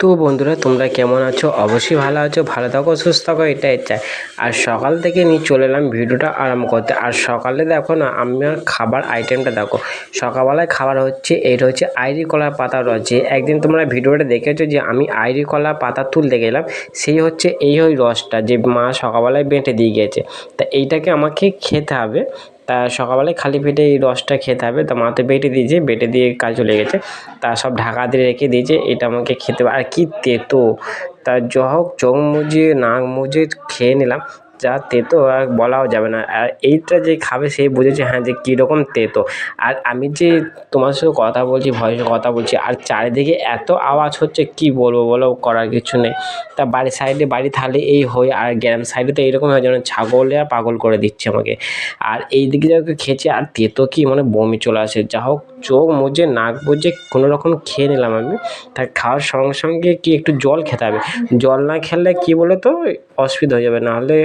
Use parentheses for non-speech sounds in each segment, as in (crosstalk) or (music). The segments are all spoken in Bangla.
তো বন্ধুরা, তোমরা কেমন আছো? অবশ্যই ভালো আছো, ভালো থাকো, সুস্থ থাকো, এটাই চাই। আর সকাল থেকে নিয়ে চলে এলাম ভিডিওটা আরাম করতে। আর সকালে দেখো না আমার খাবার আইটেমটা দেখো। সকালবেলায় খাবার হচ্ছে এইটা হচ্ছে আইরি কলার পাতা রয়েছে একদিন তোমরা ভিডিওটা দেখেছ যে আমি আইরি কলার পাতা তুলতে গেলাম, সেই হচ্ছে এই ওই রসটা যে মা সকালবেলায় বেঁটে দিয়ে গেছে। তা এইটাকে আমাকে খেতে হবে। তা সকালবেলায় খালি পেটে এই রসটা খেতে হবে। তা মা তো বেটে দিয়েছে, বেটে দিয়ে কাজ চলে গেছে। তা সব ঢাকা দিয়ে রেখে দিয়েছে, এটা আমাকে খেতে আর কি তেতো। তা যা হোক, চোখ মুজিয়ে নাক মুজিয়ে খেয়ে নিলাম। যা তেতো আর বলাও যাবে না। আর এইটা যে খাবে সেই বুঝেছে হ্যাঁ যে কীরকম তেতো। আর আমি যে তোমার সাথে কথা বলছি, ভয়েসে কথা বলছি, আর চারিদিকে এত আওয়াজ হচ্ছে, কি বলব বলো, করার কিছু নেই। তা বাড়ির সাইডে বাড়ি থাকলে এই হয়, আর গ্রাম সাইডে তো এইরকম হয়, যেন ছাগলে আর পাগল করে দিচ্ছে আমাকে। আর এই দিকে যাকে খেয়েছে, আর তেতো কি মানে বমি চলে আসে। যা হোক, চোখ মুজে, নাক বুজে, কোনো রকম খেয়ে নিলাম আমি। তা খাওয়ার সঙ্গে সঙ্গে কি একটু জল খেতে হবে? জল না খেলে কি বলো তো অসুবিধা হয়ে যাবে। নাহলে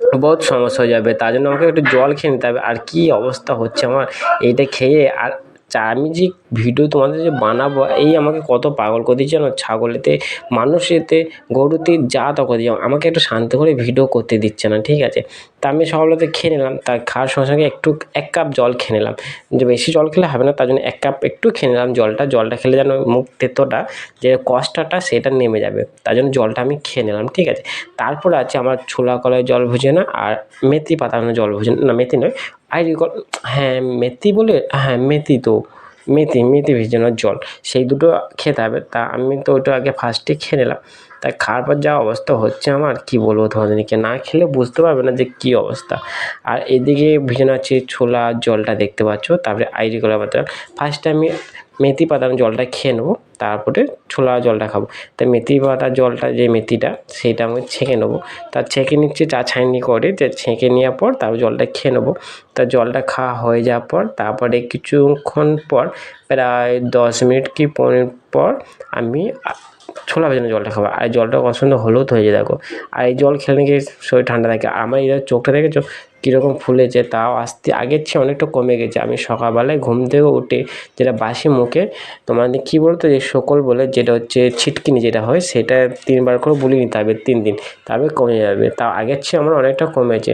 বহুত সমস্যা হয়ে যাবে, তার জন্য আমাকে একটু জল খেয়ে নিতে হবে। আর কী অবস্থা হচ্ছে আমার, এইটা খেয়ে আর চা আমি যে ভিডিও তোমাদের যে বানাবো, এই আমাকে কত পাগল করে দিচ্ছে না ছাগলেতে, মানুষেতে গরুতে যা তা করে আমাকে একটু শান্ত করে ভিডিও করতে দিচ্ছে না, ঠিক আছে? তা আমি সকালবেলাতে খেয়ে নিলাম, তা খাওয়ার সঙ্গে সঙ্গে একটু, এক কাপ জল খেয়ে নিলাম। যে বেশি জল খেলে হবে না, তার জন্য এক কাপ একটু খেয়ে নিলাম জলটা। জলটা খেলে যেন মুখ তেতোটা, যে কষ্টটা সেটা নেমে যাবে। তার জন্য জলটা আমি খেয়ে নিলাম, ঠিক আছে? তারপরে আছে আমার ছোলা কলায় জল ভুজে না, আর মেথি পাতানো জল ভুজে না মেথি নয় আই রিকল হ্যাঁ মেথি বলে হ্যাঁ মেথি তো। মেথি মেথি ভিজানো জল, সেই দুটো খেতে হবে। তা আমি তো ওটা আগে ফার্স্টে খেয়ে নিলাম। তাই খাওয়ার পর যা অবস্থা হচ্ছে আমার, কি বলব তোমাদেরকে? না খেলে বুঝতে পারবে না যে কী অবস্থা। আর এদিকে ভিজানো আছে ছোলা জলটা দেখতে পাচ্ছ, তারপরে আইরি কলা পাতা ফার্স্টে আমি মেথি পাতার জলটা খেয়ে নেব। তারপরে ছোলা জলটা খাব। তা মেথি পাতার জলটা, যে মেথিটা সেটা আমি ছেঁকে নেব। তা ছেঁকে নিচ্ছি, চা ছাঁকনি করে যে ছেঁকে নেওয়ার পর তারপর জলটা খেয়ে নেব। তা জলটা খাওয়া হয়ে যাওয়ার পর, তারপরে কিছুক্ষণ পর, প্রায় দশ মিনিট কি পনেরো পর আমি ছোলা ভেজানো জলটা খাব। আর জলটা সুন্দর হলুদ হয়ে যায়, দেখো। আর এই জল খেলে নাকি শরীর ঠান্ডা থাকে। আমার এই চোখটা দেখেছ? কীরকম ফুলেছে তাও আসতে, আগের চেয়ে অনেকটা কমে গেছে। আমি সকালবেলায় ঘুম থেকে উঠে যেটা বাসি মুখে তোমাদের কী বলতো যে সকল বলে যেটা হচ্ছে ছিটকিনি যেটা হয়, সেটা তিনবার করে বুলি নিতে হবে তিন দিন তবে কমে যাবে। তাও আগের চেয়ে আমার অনেকটা কমেছে।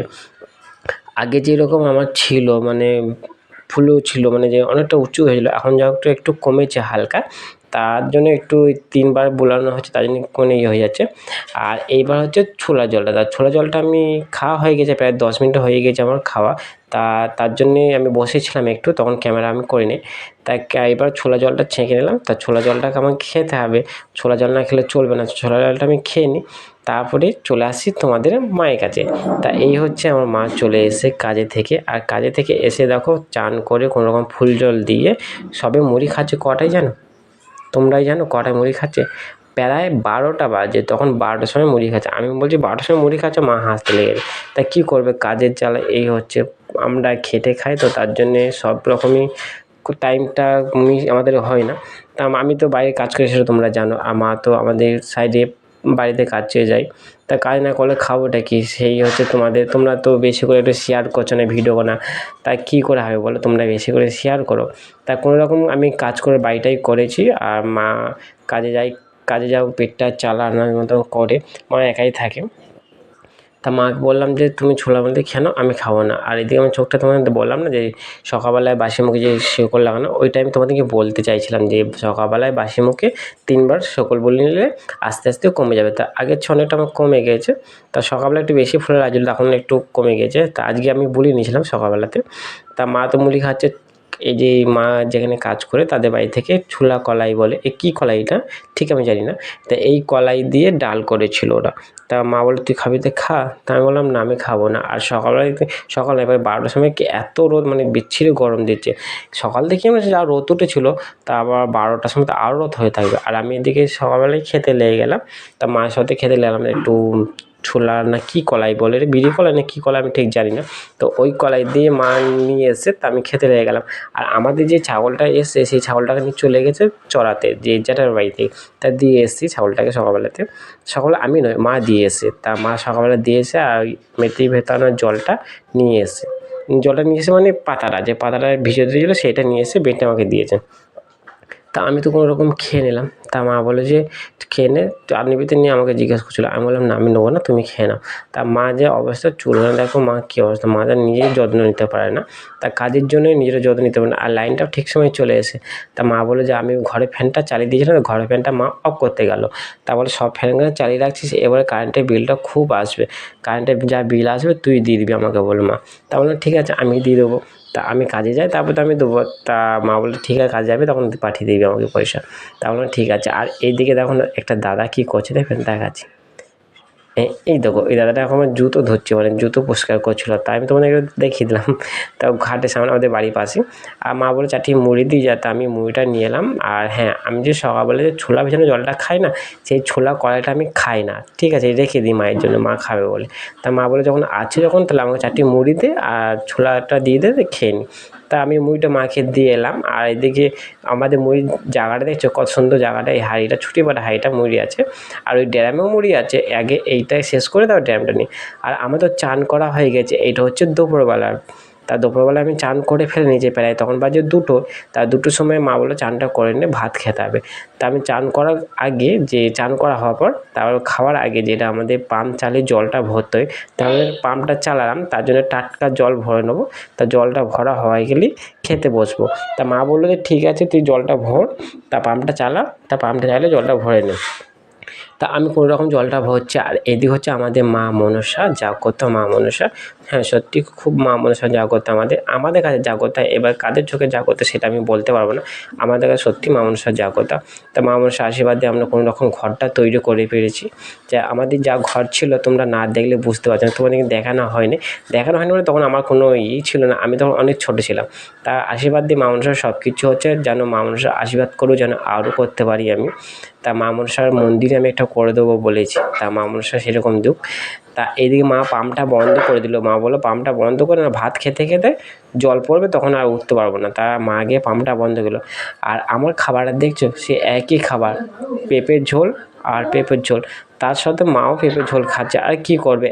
আগে যেরকম আমার ছিল মানে ফুলেও ছিল মানে যে অনেকটা উঁচু হয়েছিলো, এখন যা একটু একটু কমেছে হালকা তার জন্য একটু তিনবার বোলানো হচ্ছে, তার জন্য কোনো ইয়ে হয়ে যাচ্ছে। আর এইবার হচ্ছে ছোলা জলটা, তা ছোলা জলটা আমি খাওয়া হয়ে গেছে প্রায় দশ মিনিট হয়ে গেছে আমার খাওয়া। তা তার জন্যে আমি বসেছিলাম একটু, তখন ক্যামেরা আমি করিনি। তাই এবার ছোলা জলটা ছেঁকে নিলাম, তা ছোলা জলটাকে আমাকে খেতে হবে। ছোলা জল না খেলে চলবে না, ছোলা জলটা আমি খেয়ে নিই। তারপরে চলে আসি তোমাদের মায়ের কাছে। তা এই হচ্ছে আমার মা চলে এসে কাজে থেকে। আর কাজে থেকে এসে দেখো চান করে কোনো রকম ফুল জল দিয়ে সবে মুড়ি খাচ্ছে কটাই জানো? তোমরাই জানো কটায় মুড়ি খাচ্ছে। প্রায় বারোটা বাজে, তখন বারোটার সময় মুড়ি খাচ্ছে। আমি বলছি, বারোটার সময় মুড়ি খাচ্ছে, মা হাসতে লেগে তা কী করবে? কাজের জ্বালা, এই হচ্ছে, আমরা খেটে খাই তো, তার জন্যে সব রকমই টাইমটা আমাদের হয় না। তা আমি তো বাইরে কাজ করি, সেটা তোমরা জানো। আমার তো আমাদের সাইডে বাড়িতে কাজ চেয়ে যাই। তা কাজ না করলে খাবোটা কি? সেই হচ্ছে তোমাদের, তোমরা তো বেশি করে একটু শেয়ার করছ না ভিডিও না তা কী করে হবে বলো? তোমরা বেশি করে শেয়ার করো। তা কোনো রকম আমি কাজ করে বাড়িটাই করেছি। আর মা কাজে যাই, কাজে যাও, পেটটা চালানোর মতো করে। মা একাই থাকে। তা মাকে বললাম যে, তুমি ছোলা মুড়ি খেয়ে নাও, আমি খাব না। আর এদিকে আমার চোখটা তোমাদের বললাম না যে, সকালবেলায় বাসি মুখে যে শেকল লাগানো ওইটা আমি তোমাদেরকে বলতে চাইছিলাম যে, সকালবেলায় বাসি মুখে তিনবার শেকল বলে নিলে আস্তে আস্তে কমে যাবে। তা আগের চেয়ে অনেকটা আমার কমে গিয়েছে। তা সকালবেলা একটু বেশি ফুলে লাগছিল এখন একটু কমে গেছে তা আজকে আমি বলে নিয়েছিলাম সকালবেলাতে। তা মা তো মুড়ি খাচ্ছে এই যে মা যেখানে কাজ করে তাদের বাড়ি থেকে ছোলা কলাই বলে। এ কী কলাই এটা? ঠিক আমি জানি না। তা এই কলাই দিয়ে ডাল করেছিল ওরা। তা মা বলে তুই খাবি তো, খা। তা আমি বললাম, না, আমি খাব না। আর সকালবেলা সকাল এবার বারোটার সময় কি এত রোদ মানে বিচ্ছিরি গরম দিচ্ছে। সকাল থেকে আমরা যা রোদ উঠেছিল, তা আবার বারোটার সময় তো আরও রোদ হয়ে থাকবে। আর আমি এদিকে সকালবেলায় খেতে লেগে গেলাম। তা মায়ের সাথে খেতে লেগেলাম একটু ছোলা না কী কলাই বলে? বিড়ি কলাই না কী কলাই আমি ঠিক জানি না। তো ওই কলাই দিয়ে মা নিয়ে এসে তা আমি খেতে লেগে গেলাম। আর আমাদের যে ছাগলটা এসছে, সেই ছাগলটাকে নিয়ে চলে গেছে চড়াতে, যে জ্যাঠার বাড়িতে। তা দিয়ে এসেছি ছাগলটাকে সকালবেলাতে। সকালে আমি নয়, মা দিয়ে এসে তা মা সকালবেলা দিয়ে এসে আর মেথি ভেতানোর জলটা নিয়ে এসে জলটা নিয়ে এসে মানে পাতাটা, যে পাতাটা ভিজে দিয়েছিলো, সেটা নিয়ে এসে বেটে আমাকে দিয়েছে। তা আমি তো কোনো রকম খেয়ে নিলাম। তা মা বলে যে, খেয়ে নে আর নিবি? তো নিয়ে আমাকে জিজ্ঞেস করছিল। আমি বললাম, না, আমি নেব না, তুমি খেয়ে নাও। তা মা যে অবস্থা চুলখানা দেখো মা কী অবস্থা। মা তার নিজেই যত্ন নিতে পারে না। তা কাজের জন্যই নিজের যত্ন নিতে পারে না। আর লাইনটাও ঠিক সময় চলে এসে, তা মা বলে যে, আমি ঘরে ফ্যানটা চালিয়ে দিয়েছিলাম, তো ঘরের ফ্যানটা মা অফ করতে গেল। তা বলে, সব ফ্যানগুলো চালিয়ে রাখছিস, এবারে কারেন্টের বিলটা খুব আসবে। কারেন্টের যা বিল আসবে, তুই দিয়ে দিবি আমাকে বলে মা। তা বললাম, ঠিক আছে, আমি দিয়ে দেবো। তা আমি কাজে যাই, তারপর তো আমি দেবো। তা মা বলল, ঠিক আছে, কাজে যাবে, তখন পাঠিয়ে দিবি আমাকে পয়সা। তা বললাম, ঠিক আছে। আর এইদিকে দেখুন, একটা দাদা কী করছে, দেখবেন, দেখাচ্ছি। এই দেখো, এই দাদাটা এখন আমার জুতো ধরছে মানে জুতো পরিষ্কার করছিল। তাই আমি তোমাদেরকে দেখিয়ে দিলাম। (laughs) তাও ঘাটের সামনে আমাদের বাড়ির পাশে। আর মা বলে চারটি মুড়ি দিয়ে যা। তা আমি মুড়িটা নিয়ে এলাম। আর হ্যাঁ আমি যে সকালবেলা যে ছোলা ভেজানো জলটা খাই না, সেই ছোলা কড়াইটা আমি খাই না। ঠিক আছে, রেখে দিই মায়ের জন্য, মা খাবে বলে। তা মা বলে, যখন আছে যখন, তাহলে আমাকে চারটি মুড়ি দে আর ছোলাটা দিয়ে দে, খেয়ে নি। তা আমি মুড়িটা মাকে দিয়ে এলাম। আর এদিকে আমাদের মুড়ির জায়গাটা দেখছ, কত সুন্দর জায়গাটা। এই হাঁড়িটা, ছুটি বাটা হাঁড়িটা মুড়ি আছে। আর ওই ড্রামেও মুড়ি আছে। আগে এইটাই শেষ করে তারপর ড্যামটা নিই। আর আমার তো চান করা হয়ে গেছে, এইটা হচ্ছে দুপুরবেলার। তা দুপুরবেলা আমি চান করে ফেলে নিয়েছি প্রায়, তখন বাজে দুটো। তা দুটোর সময় মা বলল চানটা করে নিয়ে ভাত খেতে হবে। তা আমি চান করার আগে যে চান করা হওয়ার পর, তারপর খাওয়ার আগে যেটা আমাদের পাম্প চালে জলটা ভরতে হয়, তাহলে পাম্পটা চালালাম, তার জন্য টাটকা জল ভরে নেব। তা জলটা ভরা হয়ে গেলেই খেতে বসবো। তা মা বলল যে ঠিক আছে, তুই জলটা ভর, তা পাম্পটা চালা, তা পাম্পটা চাইলে জলটা ভরে নে। তা আমি কোনো রকম জলটা ভরছি, আর এদিক হচ্ছে আমাদের মা মনসা জাগ্রত মা মনসা। হ্যাঁ সত্যি খুব মা মনসা জাগ্রত আমাদের। আমাদের কাছে জাগ্রত, এবার কাদের চোখে জাগ্রত সেটা আমি বলতে পারব না। আমাদের কাছে সত্যি মা মনসা জাগ্রত। তা মা মনসা আশীর্বাদে আমরা কোনো রকম ঘরটা তৈরি করে পেরেছি যে আমাদের যা ঘর ছিল তোমরা না দেখলে বুঝতে পারছ না, তোমাদের দেখানো হয়নি। দেখানো হয়নি মানে তখন আমার কোনো ই ছিল না, আমি তখন অনেক ছোটো ছিলাম। তা আশীর্বাদ দিয়ে মা মনসার সব কিছু হচ্ছে যেন মা মনসার আশীর্বাদ করো যেন আরও করতে পারি আমি। তা মা মনসার মন্দিরে আমি একটা করে দেবো বলেছি। তা মা মনসা সেরকম দুঃখ। তা এদিকে মা পাম্পটা বন্ধ করে দিল। মা বলল পাম্পটা বন্ধ করে না, ভাত খেতে খেতে জল পড়বে, তখন আর উঠতে পারব না। তা মা গিয়ে পাম্পটা বন্ধ করল। আর আমার খাবারটা দেখছ? সে একই খাবার, পেঁপের ঝোল আর পেঁপের ঝোল। তার সাথে মাও পেঁপের ঝোল খাচ্ছে। আর কি করবে?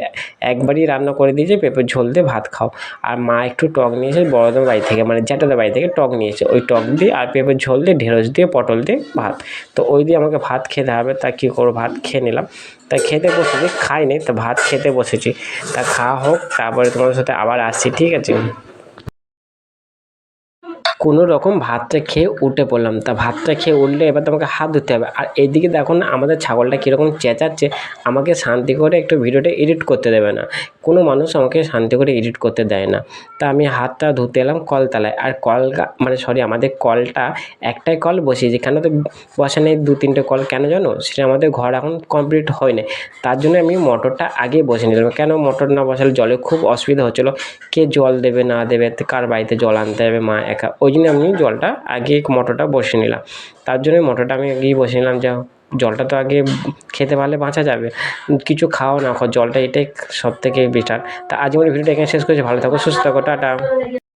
একবারই রান্না করে দিয়েছে, পেঁপের ঝোল দিয়ে ভাত খাও। আর মা একটু টক নিয়েছে বড়দের বাড়ি থেকে মানে জ্যাঠাদের বাড়ি থেকে টক নিয়েছে ওই টক দিয়ে আর পেঁপের ঝোল দিয়ে, ঢেঁড়স দিয়ে, পটল দিয়ে ভাত। তো ওই দিয়ে আমাকে ভাত খেতে হবে, তা কী করব? ভাত খেয়ে নিলাম। তা খেতে বসেছি, খাইনি, তা ভাত খেতে বসেছি। তা খাওয়া হোক, তারপরে তোমাদের সাথে আবার আসছি, ঠিক আছে? কোনো রকম ভাতটা খেয়ে উঠে পড়লাম। তা ভাতটা খেয়ে উঠলে এবার তোমাকে হাত ধুতে হবে। আর এইদিকে দেখো না, আমাদের ছাগলটা কীরকম চেঁচাচ্ছে। আমাকে শান্তি করে একটু ভিডিওটা এডিট করতে দেবে না। কোনো মানুষ আমাকে শান্তি করে এডিট করতে দেয় না। তা আমি হাতটা ধুতে এলাম কলতলায়। আর কল মানে সরি, আমাদের কলটা একটাই কল বসিয়েছি কেন তো বসা নেই দু তিনটে কল? কেন জানো? সেটা আমাদের ঘর এখন কমপ্লিট হয়নি। তার জন্য আমি মোটরটা আগে বসে নিলাম। কেন মোটর না বসালে জলে খুব অসুবিধা হচ্ছিল? কে জল দেবে না দেবে? কার বাড়িতে জল আনতে হবে মা একা? ওই জন্য আমি জলটা আগে মোটরটা বসিয়ে নিলাম। তার জন্য মোটরটা আমি আগেই বসিয়ে নিলাম, যা জলটা তো আগে খেতে পারলে বাঁচা যাবে। কিছু খাও না খাও জলটা এটাই সব থেকে বেটার তা আজ আমার ভিডিওটা এখানে শেষ করেছি। ভালো থাকো, সুস্থ থাকো, টাটা।